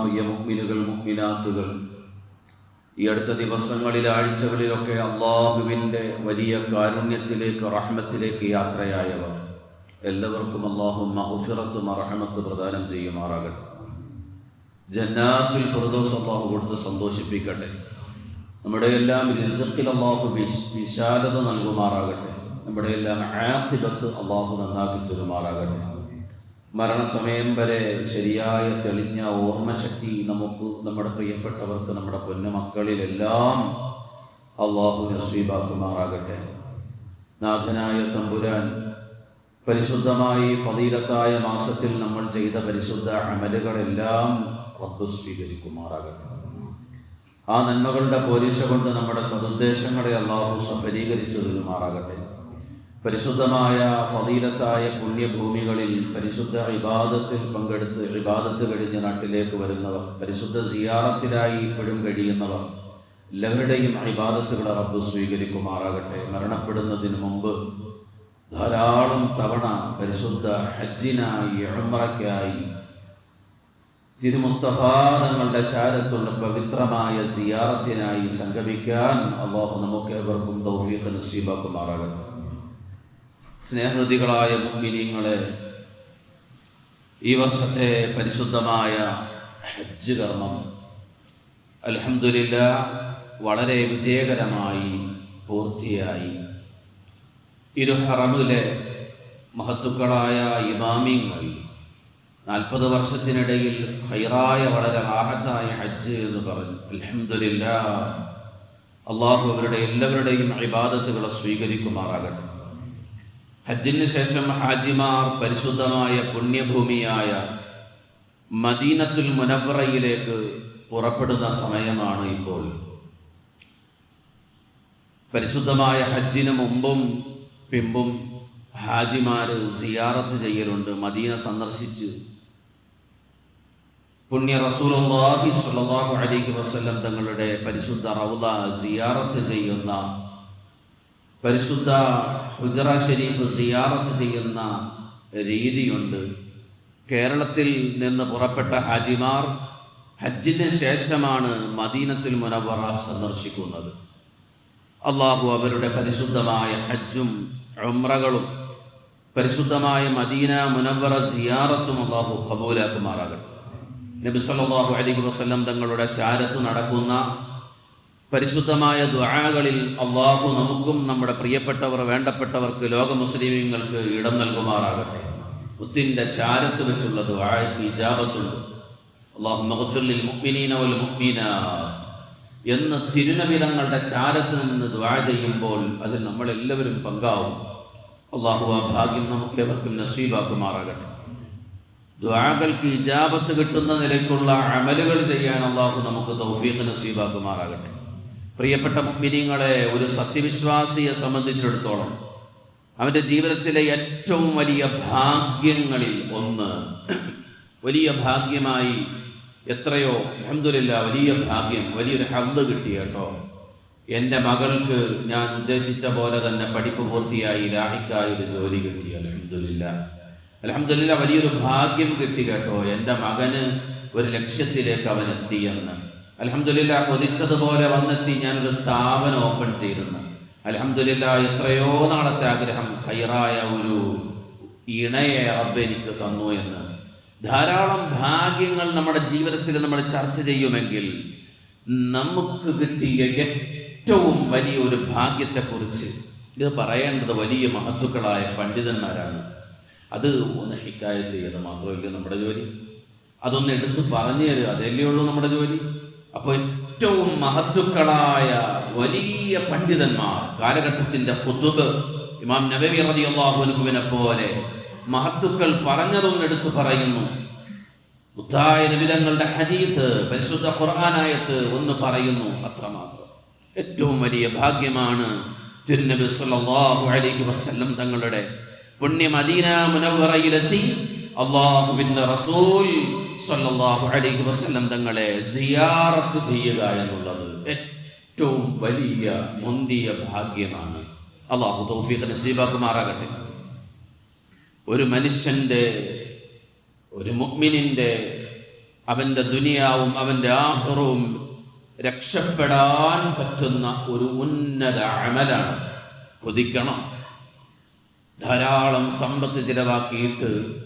മുഗ്മിനുകൾ മുഗ്മിനാത്തുകൾ ഈ അടുത്ത ദിവസങ്ങളിൽ ആഴ്ചകളിലൊക്കെ അള്ളാഹുവിന്റെ വലിയ കാരുണ്യത്തിലേക്ക് റഹ്മത്തിലേക്ക് യാത്രയായവർ എല്ലാവർക്കും അള്ളാഹു മഹുഫിറത്തും അറഹമത്ത് പ്രദാനം ചെയ്യുമാറാകട്ടെ. ജന്നാത്തിൽ ഫിറദോസ് അള്ളാഹു കൊടുത്ത് സന്തോഷിപ്പിക്കട്ടെ. നമ്മുടെ എല്ലാം റിസക്കിൽ അള്ളാഹു വിശ്- വിശാലത നൽകുമാറാകട്ടെ. നമ്മുടെ എല്ലാം ആത്തിബത്ത് അള്ളാഹു നന്നാക്കി തരുമാറാകട്ടെ. മരണസമയം വരെ ശരിയായ തെളിഞ്ഞ ഓർമ്മശക്തി നമുക്ക് നമ്മുടെ പ്രിയപ്പെട്ടവർക്ക് നമ്മുടെ പൊന്നുമക്കളിലെല്ലാം അള്ളാഹു നസീബാക്കുമാറാകട്ടെ. നാഥനായ തമ്പുരാൻ പരിശുദ്ധമായി ഫതീലത്തായ മാസത്തിൽ നമ്മൾ ചെയ്ത പരിശുദ്ധ അമലുകളെല്ലാം റബ്ബ് സ്വീകരിക്കുമാറാകട്ടെ. ആ നന്മകളുടെ പോലീസ കൊണ്ട് നമ്മുടെ സതുദ്ദേശങ്ങളെ അള്ളാഹു സഫലീകരിച്ചു പരിശുദ്ധമായ ഫതീലത്തായ പുണ്യഭൂമികളിൽ പരിശുദ്ധ വിവാദത്തിൽ പങ്കെടുത്ത് വിവാദത്ത് കഴിഞ്ഞ നാട്ടിലേക്ക് വരുന്നവർ പരിശുദ്ധ സിയാറത്തിലായി ഇപ്പോഴും കഴിയുന്നവർ എല്ലാവരുടെയും ഇബാദത്തുകളെ റബ്ബ് സ്വീകരിക്കുമാറാകട്ടെ. മരണപ്പെടുന്നതിന് മുമ്പ് ധാരാളം തവണ പരിശുദ്ധ ഹജ്ജിനായി ഉംറയ്ക്കായി തിരുമുസ്തഫ തങ്ങളുടെ ചാരത്തുള്ള പവിത്രമായ സിയാറത്തിനായി സംഗമിക്കാൻ അള്ളാഹു നമുക്ക് ഏവർക്കും തൗഫീഖ് നസീബാക്കുമാറാകട്ടെ. സ്നേഹൃതികളായ മുമ്പിനിങ്ങളെ ഈ വർഷത്തെ പരിശുദ്ധമായ ഹജ്ജ് കർമ്മം അലഹമില്ല വളരെ വിജയകരമായി പൂർത്തിയായി. ഇരു ഹറമിലെ മഹത്തുക്കളായ ഇമാമിങ്ങൾ നാൽപ്പത് വർഷത്തിനിടയിൽ ഹൈറായ വളരെ റാഹത്തായ ഹജ്ജ് എന്ന് പറഞ്ഞു. അലഹമില്ല അള്ളാഹു അവരുടെ എല്ലാവരുടെയും അഭിബാധത്തുകളെ സ്വീകരിക്കുമാറാകട്ടെ. ഹജ്ജിന് ശേഷം ഹാജിമാർ പരിശുദ്ധമായ പുണ്യഭൂമിയായ മദീനത്തുൽ മുനവറയിലേക്ക് പുറപ്പെടുന്ന സമയമാണ് ഇപ്പോൾ. പരിശുദ്ധമായ ഹജ്ജിന് മുമ്പും പിമ്പും ഹാജിമാർ സിയാറത്ത് ചെയ്യലുണ്ട്. മദീന സന്ദർശിച്ച് പുണ്യ റസൂലി സ്വല്ലല്ലാഹു അലൈഹി വസല്ലം തങ്ങളുടെ പരിശുദ്ധ റൗദ സിയാറത്ത് ചെയ്യുന്ന പരിശുദ്ധ ഹുജറ ഷരീഫ് സിയാറത്ത് ചെയ്യുന്ന രീതിയുണ്ട്. കേരളത്തിൽ നിന്ന് പുറപ്പെട്ട ഹാജിമാർ ഹജ്ജിന് ശേഷമാണ് മദീനത്തിൽ മുനവറ സന്ദർശിക്കുന്നത്. അള്ളാഹു അവരുടെ പരിശുദ്ധമായ ഹജ്ജും ഉംറകളും പരിശുദ്ധമായ മദീന മുനവറ സിയാറത്തും അള്ളാഹു കബൂലാക്കുമാറാകട്ടെ. നബി സല്ലല്ലാഹു അലൈഹി വസല്ലം തങ്ങളുടെ ചാരത്ത് നടക്കുന്ന പരിശുദ്ധമായ ദുആകളിൽ അള്ളാഹു നമുക്കും നമ്മുടെ പ്രിയപ്പെട്ടവർ വേണ്ടപ്പെട്ടവർക്ക് ലോക മുസ്ലിമീങ്ങൾക്ക് ഇടം നൽകുമാറാകട്ടെ. മുത്തിന്റെ ചാരത്ത് വെച്ചുള്ള ദുആയ്ക്ക് ഇജാബത്തുണ്ട്. അള്ളാഹു മഗ്ഫിർ മുഅ്മിനീന വൽ മുഅ്മിനാത്ത്. എന്ന് തിരുനവിധങ്ങളുടെ ചാരത്ത് നിന്ന് ദ്വാ ചെയ്യുമ്പോൾ അത് നമ്മളെല്ലാവരും പങ്കാവും. അള്ളാഹു ആ ഭാഗ്യം നമുക്ക് എവർക്കും നസീബാക്കുമാറാകട്ടെ. ദ്വാകൾക്ക് ഇജാബത്ത് കിട്ടുന്ന നിലയ്ക്കുള്ള അമലുകൾ ചെയ്യാൻ അള്ളാഹു നമുക്ക് തൗഫീഖ് നസീബാക്കുമാറാകട്ടെ. പ്രിയപ്പെട്ട മുമ്പിനിങ്ങളെ ഒരു സത്യവിശ്വാസിയെ സംബന്ധിച്ചിടത്തോളം അവന്റെ ജീവിതത്തിലെ ഏറ്റവും വലിയ ഭാഗ്യങ്ങളിൽ ഒന്ന്. വലിയ ഭാഗ്യമായി എത്രയോ അഹമ്മദില്ല വലിയ ഭാഗ്യം വലിയൊരു ഹന്ത് കിട്ടി കേട്ടോ. എന്റെ മകൾക്ക് ഞാൻ ഉദ്ദേശിച്ച പോലെ തന്നെ പഠിപ്പ് പൂർത്തിയായി രാഹിക്കായി ഒരു ജോലി കിട്ടി അലഹമില്ല അലഹമില്ല വലിയൊരു ഭാഗ്യം കിട്ടി കേട്ടോ. എന്റെ മകന് ഒരു ലക്ഷ്യത്തിലേക്ക് അവൻ എത്തിയെന്ന്. അലഹമില്ല കൊതിച്ചതുപോലെ വന്നെത്തി ഞാനൊരു സ്ഥാപനം ഓപ്പൺ ചെയ്തിരുന്നു. അലഹമില്ല എത്രയോ നാളത്തെ ആഗ്രഹം ഹൈറായ ഒരു ഇണയെ റബ്ബ് എനിക്ക് തന്നു എന്ന്. ധാരാളം ഭാഗ്യങ്ങൾ നമ്മുടെ ജീവിതത്തിൽ നമ്മൾ ചർച്ച ചെയ്യുമെങ്കിൽ നമുക്ക് കിട്ടിയ ഏറ്റവും വലിയ ഒരു ഭാഗ്യത്തെക്കുറിച്ച് ഇത് പറയേണ്ടത് വലിയ മഹത്തുക്കളായ പണ്ഡിതന്മാരാണ്. അത് ഒന്ന് ഹിക്കായത്ത് ചെയ്ത് മാത്രമല്ല നമ്മുടെ ജോലി. അതൊന്ന് എടുത്ത് പറഞ്ഞു തരിക അതല്ലേ ഉള്ളൂ നമ്മുടെ ജോലി. അപ്പോൾ ഏറ്റവും മഹത്തുക്കളായ വലിയ പണ്ഡിതന്മാർ കാലഘട്ടത്തിന്റെ കുത്തുബ് ഇമാം നബവി റളിയല്ലാഹുവിനെ പോലെ മഹത്തുക്കൾ പറഞ്ഞതൊന്ന് എടുത്തു പറയുന്നു. ബുദ്ധായ നിബിതങ്ങളുടെ ഹരീത്ത് പരിശുദ്ധ ഖുർആാനായത്ത് ഒന്ന് പറയുന്നു അത്രമാത്രം. ഏറ്റവും വലിയ ഭാഗ്യമാണ് തിരുനബി സല്ലല്ലാഹു അലൈഹി വസല്ലം തങ്ങളുടെ പുണ്യ മദീന മുനവറയിലെത്തി അള്ളാഹുവിന്റെ റസൂൽ സല്ലല്ലാഹു അലൈഹി വസല്ലം തങ്ങളെ സിയാറത്ത് ചെയ്യുക എന്നുള്ളത് ഏറ്റവും വലിയ മുന്തിയ ഭാഗ്യമാണ്. അള്ളാഹു തൗഫീഖ് നസീബാക്കുമാറാകട്ടെ. ഒരു മനുഷ്യന്റെ ഒരു മുഗ്മിനിന്റെ അവന്റെ ദുനിയാവും അവന്റെ ആഹ്റവും രക്ഷപ്പെടാൻ പറ്റുന്ന ഒരു ഉന്നത അമലാണ്. കൊതിക്കണം. ധാരാളം സമ്പത്ത് ചിലവാക്കിയിട്ട്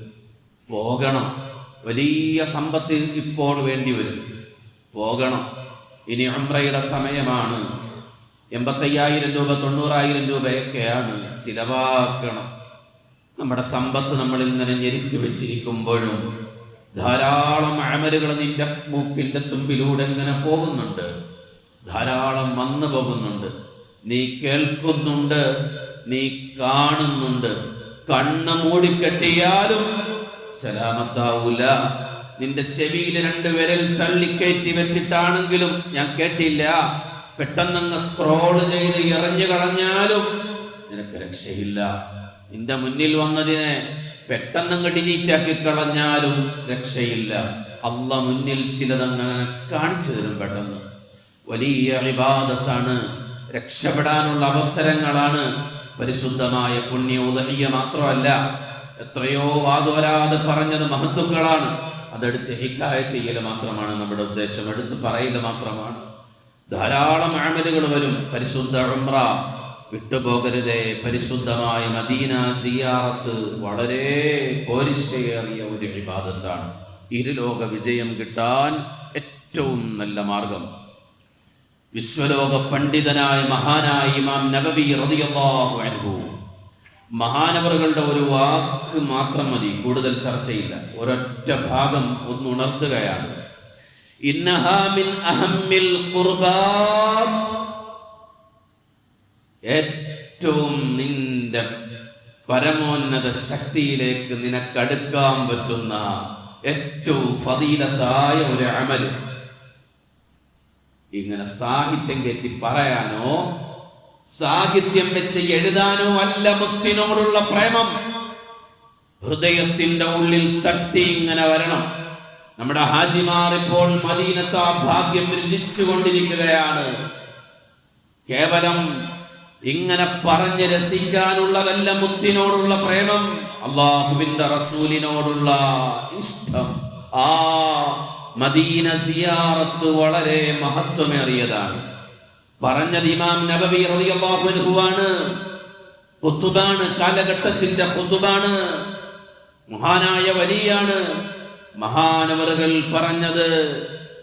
പോകണം. വലിയ സമ്പത്ത് ഇപ്പോൾ വേണ്ടി വരും. പോകണം. ഇനി അമ്രയുടെ സമയമാണ്. എൺപത്തയ്യായിരം രൂപ തൊണ്ണൂറായിരം രൂപയൊക്കെയാണ് ചിലവാക്കണം. നമ്മുടെ സമ്പത്ത് നമ്മൾ ഇങ്ങനെ ഞെരുക്കി വെച്ചിരിക്കുമ്പോഴും ധാരാളം അമലുകൾ നിന്റെ മൂക്കിന്റെ തുമ്പിലൂടെ ഇങ്ങനെ പോകുന്നുണ്ട്. ധാരാളം വന്നു പോകുന്നുണ്ട്. നീ കേൾക്കുന്നുണ്ട്. നീ കാണുന്നുണ്ട്. കണ്ണ് മൂടിക്കെട്ടിയാലും സലാമത്താവൂല. നിന്റെ ചെവിയിൽ രണ്ട് വിരൽ തള്ളിക്കയറ്റി വെച്ചിട്ടാണെങ്കിലും ഞാൻ കേട്ടില്ല. പെട്ടെന്നങ്ങ് സ്ക്രോൾ ചെയ്ത് എറിഞ്ഞു കളഞ്ഞാലും നിനക്ക് രക്ഷയില്ല. നിന്റെ മുന്നിൽ വന്നതിനെ പെട്ടെന്നങ്ങ് ഡിലീറ്റ് ആക്കി കളഞ്ഞാലും രക്ഷയില്ല. അല്ല മുന്നിൽ ചിലതങ്ങനെ കാണിച്ചു തരും പെട്ടെന്ന്. വലിയ വിവാദത്താണ് രക്ഷപ്പെടാനുള്ള അവസരങ്ങളാണ് പരിശുദ്ധമായ പുണ്യ ഉദഹിയ മാത്രമല്ല. എത്രയോ വാതുവരാതെ പറഞ്ഞത് മഹത്വങ്ങളാണ് അതെടുത്ത് ഹിക്കായത്തിയിൽ മാത്രമാണ് നമ്മുടെ ഉദ്ദേശം. എടുത്ത് പറയുക മാത്രമാണ്. ധാരാളം അഴമലുകൾ വരും. പരിശുദ്ധ ഉംറ വിട്ടുപോകരുതേ. പരിശുദ്ധമായ മദീന സിയാറത്ത് വളരെ പോരിശയേറിയ ഒരു വിവാദത്താണ്. ഇരുലോക വിജയം കിട്ടാൻ ഏറ്റവും നല്ല മാർഗം. വിശ്വലോക പണ്ഡിതനായ മഹാനായ ഇമാം നബവി റളിയല്ലാഹു അൻഹു മഹാനവറുകളുടെ ഒരു വാക്ക് മാത്രം മതി കൂടുതൽ ചർച്ചയില്ല. ഒരൊറ്റ ഭാഗം ഒന്ന് ഉണർത്തുകയാണ്. ഏറ്റവും നിന്റെ പരമോന്നത ശക്തിയിലേക്ക് നിനക്കടുക്കാൻ പറ്റുന്ന ഏറ്റവും ഫതീലത്തായ ഒരു അമൽ. ഇങ്ങനെ സാഹിത്യം കയറ്റി പറയാനോ സാഹിത്യം വെച്ച് എഴുതാനോ അല്ല മുത്തിനോടുള്ള പ്രേമം. ഹൃദയത്തിന്റെ ഉള്ളിൽ തട്ടി ഇങ്ങനെ വരണം. നമ്മുടെ ഹാജിമാർ ഇപ്പോൾ മദീനത്ത് ആ ഭാഗ്യം രുചിച്ചു കൊണ്ടിരിക്കുകയാണ്. കേവലം ഇങ്ങനെ പറഞ്ഞ് രസിക്കാനുള്ളതല്ല മുത്തിനോടുള്ള പ്രേമം അള്ളാഹുവിന്റെ റസൂലിനോടുള്ള ഇഷ്ടം. ആ മദീന സിയാറത്ത് വളരെ മഹത്വമേറിയതാണ്. പറഞ്ഞത് ഇമാം നബവി റളിയല്ലാഹുവാണ് ഖുതുബാണ് കാലഘട്ടത്തിന്റെ ഖുതുബാണ് മഹാനായ വലിയാണ് മഹാനവറുകൾ പറഞ്ഞത്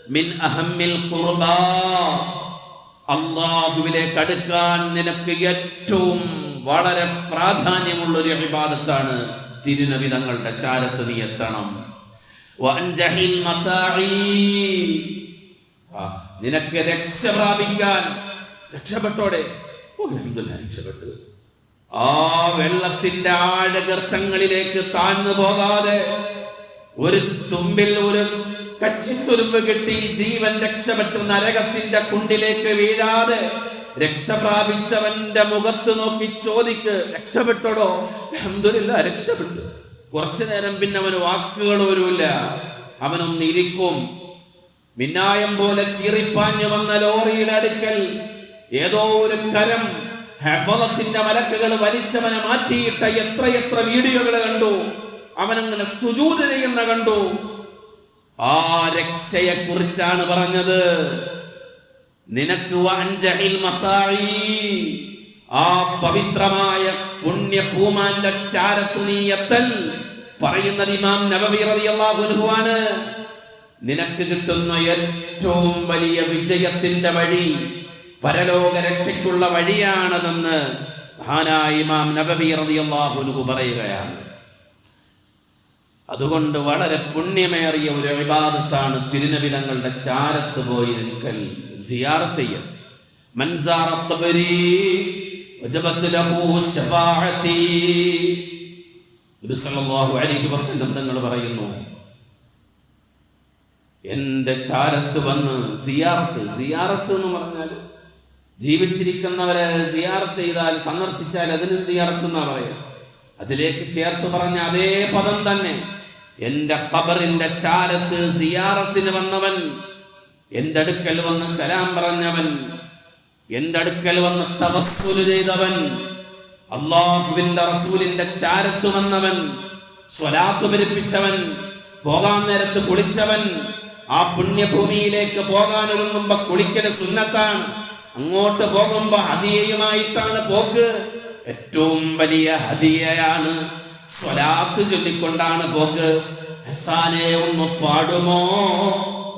മിൻ അഹമ്മിൽ ഖുർബാ. അള്ളാഹുവിലേക്ക് നിനക്ക് ഏറ്റവും വളരെ പ്രാധാന്യമുള്ള ഒരു അഭിവാദത്താണ് തിരുനബി തങ്ങളുടെ ചാരത്ത് നീ എത്തണം. മസാഈ. നിനക്ക് രക്ഷ പ്രാപിക്കാൻ രക്ഷപ്പെട്ടോടെ. രക്ഷപ്പെട്ടു. ആ വെള്ളത്തിന്റെ ആഴഗർത്തങ്ങളിലേക്ക് താഴ്ന്നു പോകാതെ ഒരു തുമ്പിൽ ഒരു കച്ചിത്തുരുമ്പ് കിട്ടി ജീവൻ രക്ഷപ്പെട്ട് നരകത്തിന്റെ കുണ്ടിലേക്ക് വീഴാതെ രക്ഷ പ്രാപിച്ചവന്റെ മുഖത്ത് നോക്കി ചോദിക്ക് രക്ഷപ്പെട്ടോടോ? എന്തൊരില്ല രക്ഷപ്പെട്ടു. കുറച്ചു നേരം പിന്നെ അവന് വാക്കുകളൊരുല്ല അവനൊന്നിരിക്കും. മിന്നായം പോലെ ചീറിപ്പാഞ്ഞു വന്ന ലോറിയുടെ അടുക്കൽ ഏതോ ഒരു കരം ഹെഫലത്തിന്റെ മലക്കുകൾ വലിച്ചവനെ മാറ്റിയിട്ട എത്രയെത്ര വീഡിയോകൾ കണ്ടു. അവനങ്ങനെ സുജൂത് ചെയ്യുന്ന കണ്ടു. ആ രക്ഷയെ കുറിച്ചാണ് പറഞ്ഞത്. നിനക്ക്. ആ പവിത്രമായ പുണ്യ പൂമാന്റെ ചാരത്ത് നീ എത്തൽ. പറയുന്നത് ഇമാം നബവി റളിയല്ലാഹു ആണ്. നിനക്ക് കിട്ടുന്ന ഏറ്റവും വലിയ വിജയത്തിന്റെ വഴി പരലോക രക്ഷയ്ക്കുള്ള വഴിയാണതെന്ന് ഇമാം നബവി റളിയല്ലാഹു പറയുകയാണ്. അതുകൊണ്ട് വളരെ പുണ്യമേറിയ ഒരു വിവാദത്താണ് തിരുനബി തങ്ങളുടെ ചാരത്ത് പോയി നിൽക്കൽ സിയാറത്ത് തങ്ങൾ മൻ സാറ ഖബരി വജബത് ലഹു ശഫാഅത്തി നബി സല്ലല്ലാഹു അലൈഹി വസല്ലം തങ്ങൾ പറയുന്നു എന്റെ ചാരത്ത് വന്ന് സിയാർത്ത് സിയാറത്ത് എന്ന് പറഞ്ഞാൽ ജീവിച്ചിരിക്കുന്നവരെ സിയാർത്ത് ചെയ്താൽ സന്ദർശിച്ചാൽ അതിന് സിയാർത്ത് എന്നാ പറയുക? അതിലേക്ക് ചേർത്ത് പറഞ്ഞ അതേ പദം തന്നെ. എന്റെ ഖബറിന്റെ ചാരത്ത് സിയാറത്തിന് വന്നവൻ എന്റെ അടുക്കൽ വന്ന് സലാം പറഞ്ഞവൻ എന്റെ അടുക്കൽ വന്ന് തവസ്സുൽ ചെയ്തവൻ അള്ളാഹുവിന്റെ റസൂലിന്റെ ചാരത്ത് വന്നവൻ സ്വലാത്ത് പെരുപ്പിച്ചവൻ പോകാൻ നേരത്ത് കുളിച്ചവൻ ആ പുണ്യഭൂമിയിലേക്ക് പോകാൻ ഒരുങ്ങുമ്പോ കുളിക്കൽ സുന്നത്താണ്. അങ്ങോട്ട് പോകുമ്പോ ഹതിയയുമായിട്ടാണ് പോക്ക്. ഏറ്റവും വലിയ ഹതിയയാണ് സ്വലാത്ത് ചൊല്ലിക്കൊണ്ടാണ് പോക്ക്. ഹസാനെ ഒന്ന് പാടുമോ?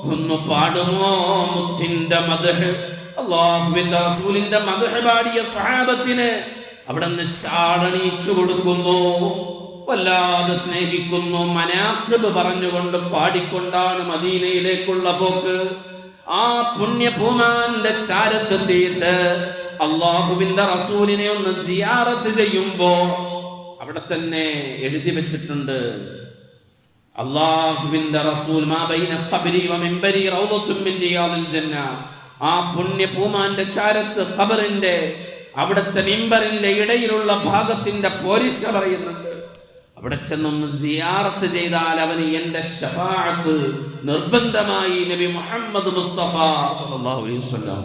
ഒന്ന് പാടുമോ? മുത്തിന്റെ മധുഹ്. അള്ളാഹുവിന്റെ റസൂലിന്റെ മദഹ് പാടിയ സഹാബത്തിന് അവിടെ നിന്ന് ചാടണീച്ചു കൊടുക്കുന്നു. വല്ലാതെ സ്നേഹിക്കുന്നു. മനാക്കബ് പറഞ്ഞുകൊണ്ട് പാടിക്കൊണ്ടാണ് മദീനയിലേക്കുള്ള പോക്ക്. ആ പുണ്യഭൂമാന്റെ ചാരത്തെത്തിയിട്ട് അള്ളാഹുവിന്റെ റസൂലിനെ ഒന്ന് സിയാറത്ത് ചെയ്യുമ്പോ അവിടെ തന്നെ എഴുതി വെച്ചിട്ടുണ്ട്. അള്ളാഹുവിന്റെ റസൂൽ ആ പുണ്യഭൂമാന്റെ ചാരത്ത് ഖബറിന്റെ അവിടുത്തെ മിമ്പറിന്റെ ഇടയിലുള്ള ഭാഗത്തിന്റെ പോരിശ പറയുന്നുണ്ട്. അവിടെ ചെന്നൊന്ന് സിയാറത്ത് ചെയ്താൽ അവന് എന്റെ ഷഫാഅത്ത് നിർബന്ധമായി നബി മുഹമ്മദ് മുസ്തഫ സല്ലല്ലാഹു അലൈഹി വസല്ലം.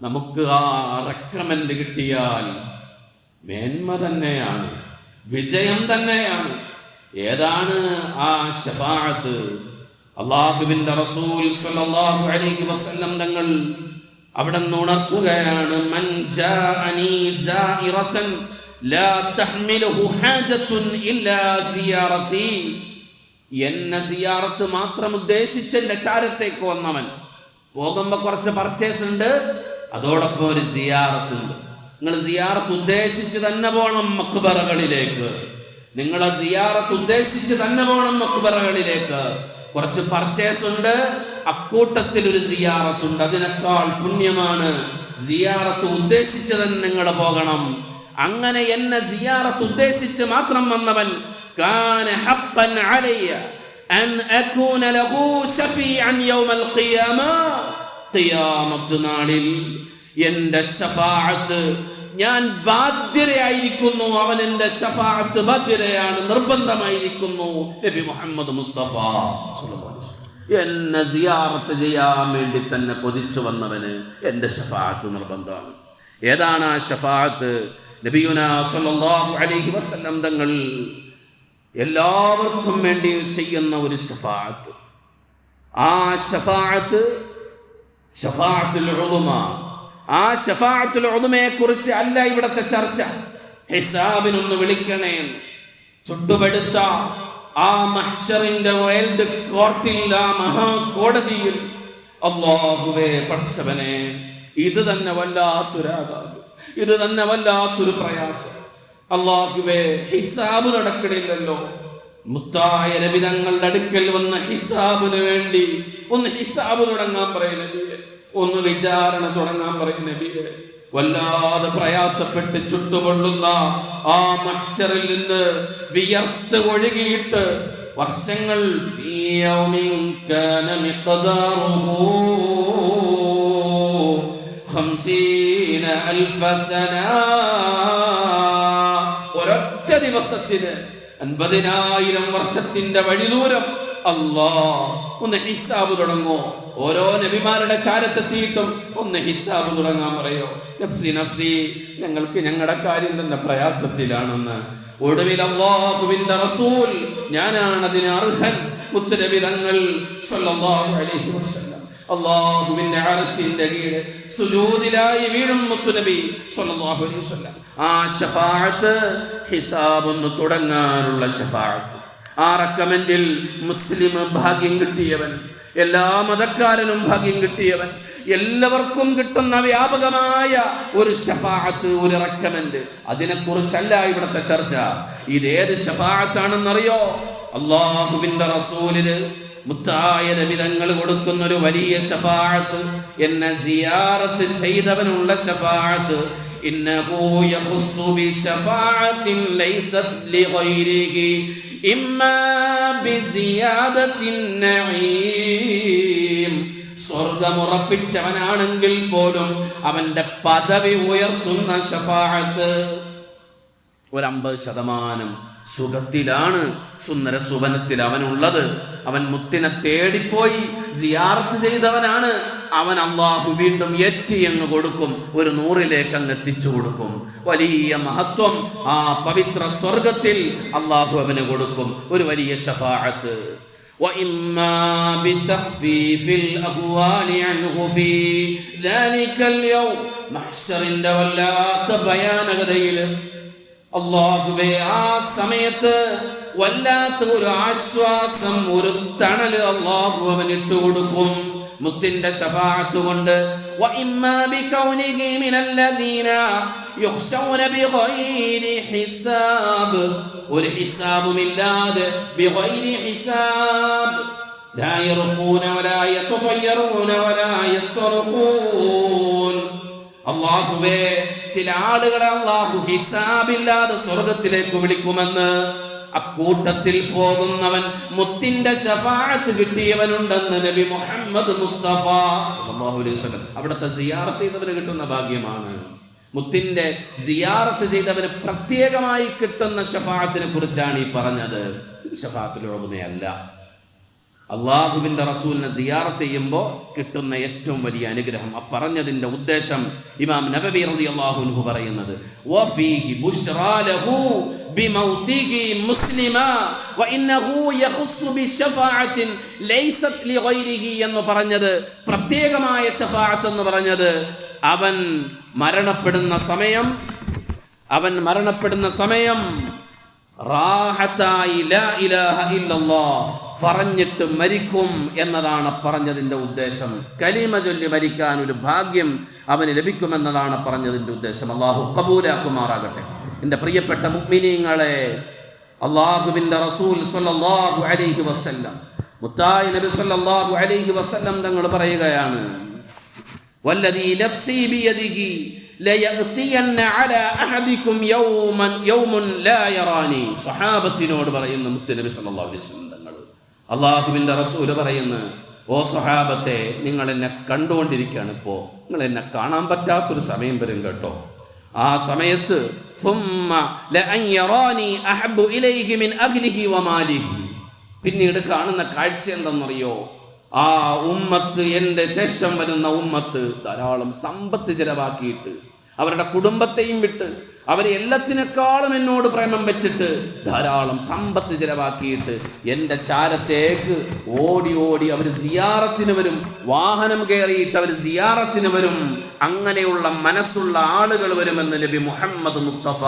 നമുക്ക് ആ റെക്കമെൻഡ് കിട്ടിയാൽ മേന്മ തന്നെയാണ് വിജയം തന്നെയാണ്. ഏതാണ് ആ ഷഫാഅത്ത് അല്ലാഹുവിന്റെ റസൂൽ സ്വല്ലല്ലാഹു അലൈഹി വസല്ലം തങ്ങൾ അവിടെ ഉണർത്തുകയാണ് മൻ ജാഅനി സായിറതൻ എന്നെ സിയാറത്ത് മാത്രം ഉദ്ദേശിച്ച് എന്റെ ചാരത്തേക്ക് വന്നവൻ. പോകുമ്പോ കുറച്ച് പർച്ചേസ് ഉണ്ട്. അതോടൊപ്പം ഒരു സിയാറത്തുണ്ട് നിങ്ങൾ സിയാറത്ത് ഉദ്ദേശിച്ച് തന്നെ പോകണം മക്ബറകളിലേക്ക്. നിങ്ങൾ സിയാറത്ത് ഉദ്ദേശിച്ച് തന്നെ പോകണം മക്ബറകളിലേക്ക്. കുറച്ച് പർച്ചേസ് ഉണ്ട്. അക്കൂട്ടത്തിൽ ഒരു സിയാറത്തുണ്ട് അതിനേക്കാൾ പുണ്യമാണ് സിയാറത്ത് ഉദ്ദേശിച്ച് തന്നെ നിങ്ങൾ പോകണം. അങ്ങനെ എന്നെ സിയാറത്ത് ഉദ്ദേശിച്ച് മാത്രം വന്നവൻ കാന ഹഖൻ അലയ്യ അൻ അകൂന ലഹു ശഫീഅൻ യൗമൽ ഖിയാമ. ഖിയാമത്ത് നാളിൽ എന്റെ ശഫാഅത്ത് ഞാൻ ബാധ്യതയായിരിക്കുന്നു അവൻ എന്റെ ഷഫാഅത്ത് ബാധ്യതയാണ് നിർബന്ധമായിരിക്കുന്നു. നബി മുഹമ്മദ് മുസ്തഫ എന്നെ സിയാറത്ത് ചെയ്യാൻ വേണ്ടി തന്നെ കൊതിച്ചു വന്നവന് എന്റെ ഷഫാഅത്ത് നിർബന്ധമാണ്. ഏതാണ് ആ ഷഫാഅത്ത് നബിയുന സല്ലല്ലാഹു അലൈഹി വസല്ലം തങ്ങൾ എല്ലാവർക്കും വേണ്ടി ചെയ്യുന്ന ഒരു ഷഫാഅത്ത് ആ ഷഫാഅത്ത് ഷഫാഅത്തുൽ ഉളുമ. ആ ഷഫാഅത്തുൽ ഉളുമയെ കുറിച്ച് അല്ല ഇവിടത്തെ ചർച്ച. ഹിസാബിനൊന്ന് വിളിക്കണേ. ചുട്ടുപെടുത്ത ആ മഹ്ഷറിന്റെ വേൾഡ് കോർട്ടിൽ ആ മഹാകോടതിയിൽ അള്ളാഹുവേ പഠിച്ചവനെ ഇത് തന്നെ വല്ലാത്തൊരാകാരം ഇത് തന്നെ വല്ലാത്തൊരു പ്രയാസം. അള്ളാഹുവേ ഹിസാബ് നടക്കണില്ലല്ലോ. മുത്തായ രവിതങ്ങളുടെ അടുക്കൽ വന്ന ഹിസാബിന് വേണ്ടി ഒന്ന് ഹിസാബ് തുടങ്ങാൻ പറയും നബിയെ. ഒന്ന് വിചാരണ തുടങ്ങാൻ പറയും നബിയെ. വല്ലാതെ പ്രയാസപ്പെട്ട് ചുട്ടുകൊള്ളുന്ന ആ മക്ഷറിൽ നിന്ന് വിയർത്ത് ഒഴുകിയിട്ട് വർഷങ്ങൾ ഫീ ഒരൊറ്റ ദിവസത്തിന് അൻപതിനായിരം വർഷത്തിന്റെ വഴിദൂരം അല്ലാ. ഒന്ന് ഹിസാബ് തുടങ്ങോ. ഓരോ നബിമാരുടെ ചാരത്തെത്തിയിട്ടും ഒന്ന് ഹിസാബ് തുടങ്ങാൻ പറയോ. നഫ്സി നഫ്സി ഞങ്ങൾക്ക് ഞങ്ങളുടെ കാര്യം തന്നെ പ്രയാസത്തിലാണെന്ന്. ഒടുവിൽ അള്ളാഹുവിന്റെ റസൂൽ ഞാനാണ് അതിന് അർഹൻ മുത്തരവിധങ്ങൾ സല്ലല്ലാഹു അലൈഹി വസല്ലം. അള്ളാഹുവിന്റെ അറശിന്റെ വീട് സുജൂദിലായി വീഴും മുത്തുനബി സ്വല്ലല്ലാഹു അലൈഹി വസല്ലം. ആ ഷഫാഅത്ത് ഹിസാബ് ഒന്ന് തുടങ്ങാനുള്ള ഷഫാഅത്ത് ആ റക്കമെന്റിൽ മുസ്ലിം ഭാഗ്യം കിട്ടിയവൻ എല്ലാ മതക്കാരനും ഭാഗ്യം കിട്ടിയവൻ എല്ലാവർക്കും കിട്ടുന്ന വ്യാപകമായ ഒരു ഷഫാഅത്ത് ഒരു റക്കമെന്റ് അതിനെക്കുറിച്ചല്ല ഇവിടുത്തെ ചർച്ച. ഇതേത് ഷഫാഅത്താണെന്നറിയോ അള്ളാഹുവിന്റെ റസൂലിന് മുത്തായ ലഭിതങ്ങൾ കൊടുക്കുന്ന ഒരു വലിയ ഷഫാഅത്ത് എന്നെ സിയാറത്ത് ചെയ്തവനുള്ള നഈം. സ്വർഗമുറപ്പിച്ചവനാണെങ്കിൽ പോലും അവന്റെ പദവി ഉയർത്തുന്ന ഷഫാഅത്ത് ഒരു ശതമാനം സുഖത്തിലാണ് സുന്ദര സുവനത്തിൽ അവനുള്ളത് അവൻ മുത്തിനെ തേടിപ്പോയി സിയാർത്ത് ചെയ്തവനാണ് അവൻ അള്ളാഹു വീണ്ടും ഏറ്റി അങ്ങ് കൊടുക്കും ഒരു നൂറിലേക്ക് അങ്ങ് എത്തിച്ചു കൊടുക്കും വലിയ മഹത്വം ആ പവിത്ര സ്വർഗത്തിൽ അള്ളാഹു അവന് കൊടുക്കും ഒരു വലിയ ഷഫാഅത്ത് وإما بتخفيف الأهوال عنه في ذلك اليوم മഹ്ശറിന്റെ വല്ലാത്ത ഭയാനകതയിൽ അള്ളാഹുവേ ആ സമയത്ത് വല്ലാത്ത ഒരു ആശ്വാസം ഒരു തണല് അള്ളാഹു അവൻ ഇട്ടുകൊടുക്കും മുത്തിന്റെ ശഫാഅത്ത് കൊണ്ട് وإما بكونه من الذين يخشون بغير حساب ഒരു ഹിസാബുമില്ലാതെ بغير حساب لا يرقون ولا يتطيرون ولا يسترقون അള്ളാഹുവേ ചില ആളുകളെ അള്ളാഹു ഹിസാബില്ലാതെ സ്വർഗത്തിലേക്ക് വിളിക്കുമെന്ന്. അക്കൂട്ടത്തിൽ പോകുന്നവൻ മുത്തിന്റെ ശപാഴത്ത് കിട്ടിയവനുണ്ടെന്ന് നബി മുഹമ്മദ് മുസ്തഫ അവിടുത്തെ സിയാറത്ത് ചെയ്തവന് കിട്ടുന്ന ഭാഗ്യമാണ്. മുത്തിന്റെ സിയാറത്ത് ചെയ്തവന് പ്രത്യേകമായി കിട്ടുന്ന ശപാഴത്തിനെ കുറിച്ചാണ് ഈ പറഞ്ഞത്. ഇത് ശഫാഅത്തിലുള്ളതുമേ അള്ളാഹുവിന്റെ റസൂലിനെ സിയാറത്ത് ചെയ്യുമ്പോൾ കിട്ടുന്ന ഏറ്റവും വലിയ അനുഗ്രഹം. ആ പറഞ്ഞതിന്റെ ഉദ്ദേശം ഇമാം നബബി റതി അൻഹു പറയുന്നത്. എന്ന് പറഞ്ഞത് പ്രത്യേകമായ ശഫാഅത്ത് എന്ന് പറഞ്ഞത് അവൻ മരണപ്പെടുന്ന സമയം അവൻ മരണപ്പെടുന്ന സമയം ഇലാഹ ഇല്ലല്ലാഹ് പറഞ്ഞിട്ട് മരിക്കും എന്നതാണ് പറഞ്ഞതിന്റെ ഉദ്ദേശം. കലീമ ചൊല്ലി മരിക്കാൻ ഒരു ഭാഗ്യം അവന് ലഭിക്കുമെന്നതാണ് പറഞ്ഞതിന്റെ ഉദ്ദേശം. അള്ളാഹു കബൂലാക്കുമാറാകട്ടെ. എന്റെ പ്രിയപ്പെട്ട മുഗ്മിനീങ്ങളെ അള്ളാഹുബിന്റെ റസൂൽ സല്ലാഹു അലൈഹി വസ്ല്ലം മുത്തായി നബി സല്ലാഹു അലൈഹി വസ്ല്ലം തങ്ങൾ പറയുകയാണ് വല്ലതീ നഫ്സീ ബിയദിഹി സഹാബത്തിനോട് പറയുന്ന മുത്തുനബി സല്ലാ അലൈഹി വസ്ലം അള്ളാഹുവിന്റെ റസൂൽ പറയുന്നു ഓ സ്വഹാബത്തെ നിങ്ങൾ എന്നെ കണ്ടുകൊണ്ടിരിക്കുകയാണ് ഇപ്പോൾ നിങ്ങൾ എന്നെ കാണാൻ പറ്റാത്തൊരു സമയം വരും കേട്ടോ. ആ സമയത്ത് പിന്നീട് കാണുന്ന കാഴ്ച എന്തെന്നറിയോ ആ ഉമ്മത്ത് എന്റെ ശേഷം വരുന്ന ഉമ്മത്ത് ധാരാളം സമ്പത്ത് ചിലവാക്കിയിട്ട് അവരുടെ കുടുംബത്തെയും വിട്ട് അവരെ എല്ലാത്തിനേക്കാളും എന്നോട് പ്രേമം വെച്ചിട്ട് ധാരാളം സമ്പത്ത് ചിലവാക്കിയിട്ട് എന്റെ ചാരത്തേക്ക് ഓടി ഓടി അവർ സിയാറത്തിന് വരും. വാഹനം കയറിയിട്ട് അവർ സിയാറത്തിന് വരും. അങ്ങനെയുള്ള മനസ്സുള്ള ആളുകൾ വരുമെന്ന് നബി മുഹമ്മദ് മുസ്തഫ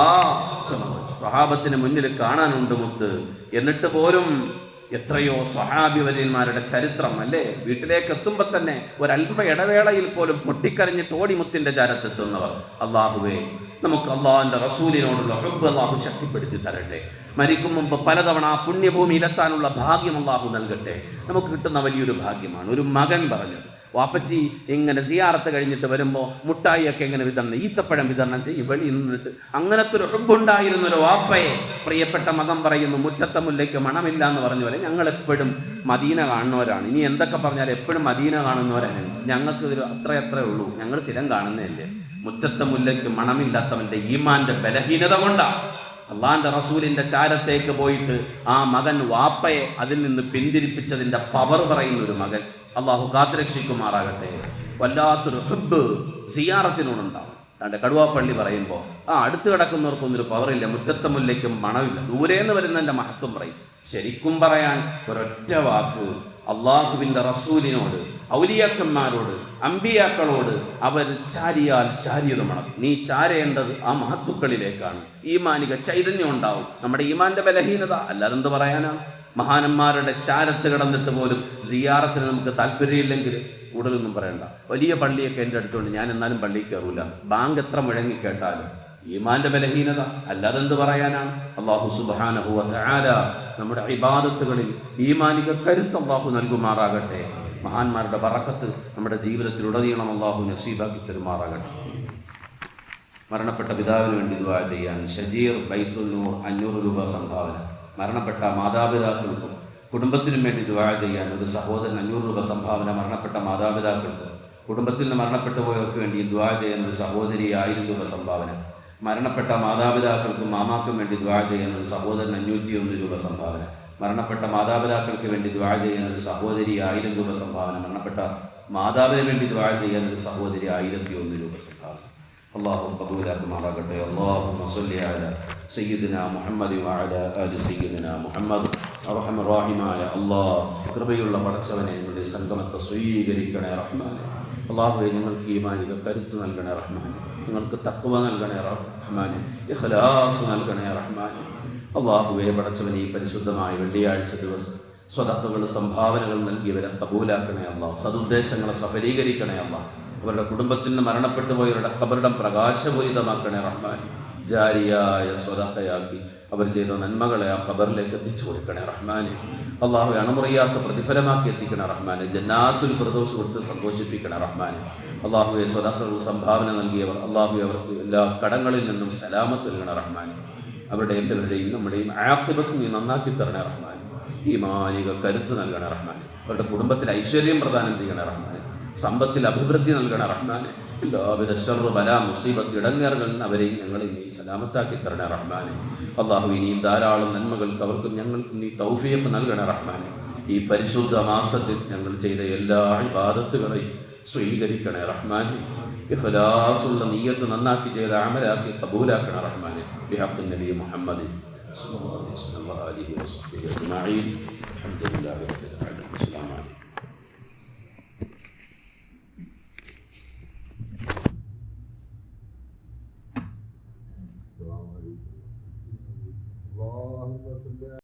സ്വഹാബത്തിന് മുന്നിൽ കാണാനുണ്ട് മുത്ത്. എന്നിട്ട് പോലും എത്രയോ സ്വഹാബിവര്യന്മാരുടെ ചരിത്രം അല്ലേ? വീട്ടിലേക്ക് എത്തുമ്പോൾ തന്നെ ഒരല്പ ഇടവേളയിൽ പോലും പൊട്ടിക്കരഞ്ഞിട്ട് ഓടിമുത്തിന്റെ ചാരത്തെത്തുന്നവർ. അള്ളാഹുവേ നമുക്ക് അള്ളാഹുവിന്റെ റസൂലിനോടുള്ള ഹുബ് അള്ളാഹു ശക്തിപ്പെടുത്തി തരട്ടെ. മരിക്കും മുമ്പ് പലതവണ ആ പുണ്യഭൂമിയിലെത്താനുള്ള ഭാഗ്യം അള്ളാഹു നൽകട്ടെ. നമുക്ക് കിട്ടുന്ന വലിയൊരു ഭാഗ്യമാണ്. ഒരു മകൻ പറഞ്ഞു വാപ്പച്ചി ഇങ്ങനെ സിയാറത്ത് കഴിഞ്ഞിട്ട് വരുമ്പോൾ മുട്ടായിയൊക്കെ എങ്ങനെ വിതരണം ഈത്തപ്പഴം വിതരണം ചെയ്യും വെളി നിന്നിട്ട് അങ്ങനത്തെ ഒരു ഹുബുണ്ടായിരുന്ന ഒരു വാപ്പയെ പ്രിയപ്പെട്ട മതം പറയുന്നു മുറ്റത്തെ മുല്ലയ്ക്ക് മണമില്ല എന്ന് പറഞ്ഞ പോലെ ഞങ്ങൾ എപ്പോഴും മദീന കാണുന്നവരാണ്. ഇനി എന്തൊക്കെ പറഞ്ഞാലും എപ്പോഴും മദീന കാണുന്നവരാണ്. ഞങ്ങൾക്ക് ഇതിൽ അത്ര അത്രേ ഉള്ളൂ. ഞങ്ങൾ സ്ഥിരം കാണുന്നതല്ലേ. മുറ്റത്തെ മുല്ലയ്ക്ക് മണമില്ലാത്തവന്റെ ഈമാന്റെ ബലഹീനത കൊണ്ടാണ് അള്ളാന്റെ റസൂലിന്റെ ചാരത്തേക്ക് പോയിട്ട് ആ മകൻ വാപ്പയെ അതിൽ നിന്ന് പിന്തിരിപ്പിച്ചതിന്റെ പവർ പറയുന്ന ഒരു മകൻ. അള്ളാഹു കാത്തുരക്ഷിക്കുമാറാകട്ടെ. വല്ലാത്തൊരു ഹുബ് സിയാറത്തിനോടുണ്ടാവും. അതാണ്ട് കടുവാപ്പള്ളി പറയുമ്പോൾ ആ അടുത്ത് കിടക്കുന്നവർക്കൊന്നൊരു പവറില്ല മുറ്റത്തെ മുല്ലയ്ക്കും മണമില്ല. ദൂരേന്ന് വരുന്നതിന്റെ മഹത്വം പറയും. ശരിക്കും പറയാൻ ഒരൊറ്റ വാക്ക് അള്ളാഹുവിന്റെ റസൂലിനോട് ഔലിയാക്കന്മാരോട് അമ്പിയാക്കളോട് അവൻ ചാരിയാൽ ചാരിയത് മണം. നീ ചാരേണ്ടത് ആ മഹത്തുക്കളിലേക്കാണ്. ഈമാനിക ചൈതന്യം ഉണ്ടാവും. നമ്മുടെ ഈമാന്റെ ബലഹീനത അല്ലാതെ എന്ത് പറയാനാണ് മഹാനന്മാരുടെ ചാരത്ത് കിടന്നിട്ട് പോലും സിയാറത്തിന് നമുക്ക് താല്പര്യമില്ലെങ്കിൽ കൂടുതലൊന്നും പറയണ്ട. വലിയ പള്ളിയൊക്കെ എന്റെ അടുത്തുണ്ട്. ഞാൻ എന്നാലും പള്ളിയിൽ കയറൂല. ബാങ്ക് എത്ര മുഴങ്ങി കേട്ടാലും ഈമാന്റെ ബലഹീനത അല്ലാതെ എന്ത് പറയാനാണ്? അള്ളാഹു സുബാനഹു ചാര നമ്മുടെ ഇബാദത്തുകളിൽ ഈമാനിക കരുത്ത് അള്ളാഹു നൽകുമാറാകട്ടെ. മഹാന്മാരുടെ വറക്കത്ത് നമ്മുടെ ജീവിതത്തിലുടനീളം അള്ളാഹു നസീബാക്കി തരുമാറാകട്ടെ. മരണപ്പെട്ട പിതാവിന് വേണ്ടി ദുആ ചെയ്യാൻ ഷജീർ ബൈത്തുന്നൂർ അഞ്ഞൂറ് രൂപ സംഭാവന. മരണപ്പെട്ട മാതാപിതാക്കൾക്കും കുടുംബത്തിനും വേണ്ടി ദുആ ചെയ്യാൻ ഒരു സഹോദരൻ അഞ്ഞൂറ് രൂപ സംഭാവന മരണപ്പെട്ട മാതാപിതാക്കൾക്ക് കുടുംബത്തിൽ നിന്ന് മരണപ്പെട്ടു പോയവർക്ക് വേണ്ടി ദുആ ചെയ്യാൻ ഒരു സഹോദരി ആയിരം രൂപ സംഭാവന. മരണപ്പെട്ട മാതാപിതാക്കൾക്കും മാമാക്കും വേണ്ടി ദ്വാ ചെയ്യുന്ന ഒരു സഹോദരൻ അഞ്ഞൂറ്റി ഒന്ന് രൂപ സംഭാവന മരണപ്പെട്ട മാതാപിതാക്കൾക്ക് വേണ്ടി ദ്വാ ചെയ്യുന്ന ഒരു സഹോദരി ആയിരം രൂപ സംഭാവന മരണപ്പെട്ട മാതാവിന് വേണ്ടി ദ്വാ ചെയ്യുന്ന ഒരു സഹോദരി ആയിരത്തി ഒന്ന് രൂപ സംഭാവന അള്ളാഹു കബൂലാക്കുമാറാകട്ടെ. അള്ളാഹു മസല്ലി അല സയ്യിദിന മുഹമ്മദ് വഅല ആലി സയ്യിദിന മുഹമ്മദ്. റഹ്മായ അള്ളാഹ് കൃപയുള്ള പടച്ചവനെ ഞങ്ങളുടെ സംഗമത്തെ സ്വീകരിക്കണേ റഹ്മാനെ. അള്ളാഹുവെ ഞങ്ങൾക്ക് ഈ മാനിക കരുത്ത് നൽകണേ റഹ്മാനെ. ഞങ്ങൾക്ക് തക്കുവ നൽകണേ റഹ്മാന്. ഇഖ്ലാസ് നൽകണേ റഹ്മാനെ. അള്ളാഹുവെ പടച്ചവൻ ഈ പരിശുദ്ധമായ വെള്ളിയാഴ്ച ദിവസം സ്വതത്തുകൾ സംഭാവനകൾ നൽകിയവരെ കബൂലാക്കണേ അല്ല സതുദ്ദേശങ്ങളെ സഫലീകരിക്കണേ അല്ല അവരുടെ കുടുംബത്തിന് മരണപ്പെട്ടു പോയവരുടെ കബറിടം പ്രകാശപൂരിതമാക്കണേ റഹ്മാൻ ജാരിയായ സ്വതത്തയാക്കി അവർ ചെയ്ത നന്മകളെ ആ കബറിലേക്ക് എത്തിച്ചു കൊടുക്കണേ റഹ്മാനെ. അള്ളാഹു അണമുറിയാത്ത പ്രതിഫലമാക്കി എത്തിക്കണ റഹ്മാനെ ജന്നാത്തുൽ ഫിർദോസ് കൊടുത്ത് സന്തോഷിപ്പിക്കണ റഹ്മാനെ. അള്ളാഹുവെ സ്വതത്തുകൾ സംഭാവന നൽകിയവർ അള്ളാഹു അവർക്ക് എല്ലാ കടങ്ങളിൽ നിന്നും സലാമത്ത് നൽകണ റഹ്മാനെ. അവരുടെ എല്ലാവരുടെയും നമ്മുടെയും ആക്തിപത്ത് നീ നന്നാക്കി തരണ റഹ്മാൻ ഈ മാനിക കരുത്ത് നൽകണ റഹ്മാൻ അവരുടെ കുടുംബത്തിൽ ഐശ്വര്യം പ്രദാനം ചെയ്യണ റഹ്മാൻ സമ്പത്തിൽ അഭിവൃദ്ധി നൽകണ റഹ്മാനെ. എല്ലാവിധ ഷെറു വല മുസീബത്ത് ഇടങ്ങേറുകളിൽ അവരെയും ഞങ്ങൾ നീ സലാമത്താക്കി തരണ റഹ്മാനെ. അള്ളാഹു ഇനിയും ധാരാളം നന്മകൾക്ക് അവർക്കും ഞങ്ങൾക്കും നീ തൗഫിയപ്പ് നൽകണ റഹ്മാനെ. ഈ പരിശുദ്ധ മാസത്തിൽ ഞങ്ങൾ ചെയ്ത എല്ലാ വിവാദത്തുകളെയും സ്വീകരിക്കണേ റഹ്മാനെ. ഇഖ്ലാസുള്ള നീയത്ത് നന്നാക്കി ചെയ്ത അമലാക്കി കബൂലാക്കണ റഹ്മാനെ. ബിഹാബ് നബി മുഹമ്മദ് അലൈഹി വസല്ലം അലൈഹി along with them there.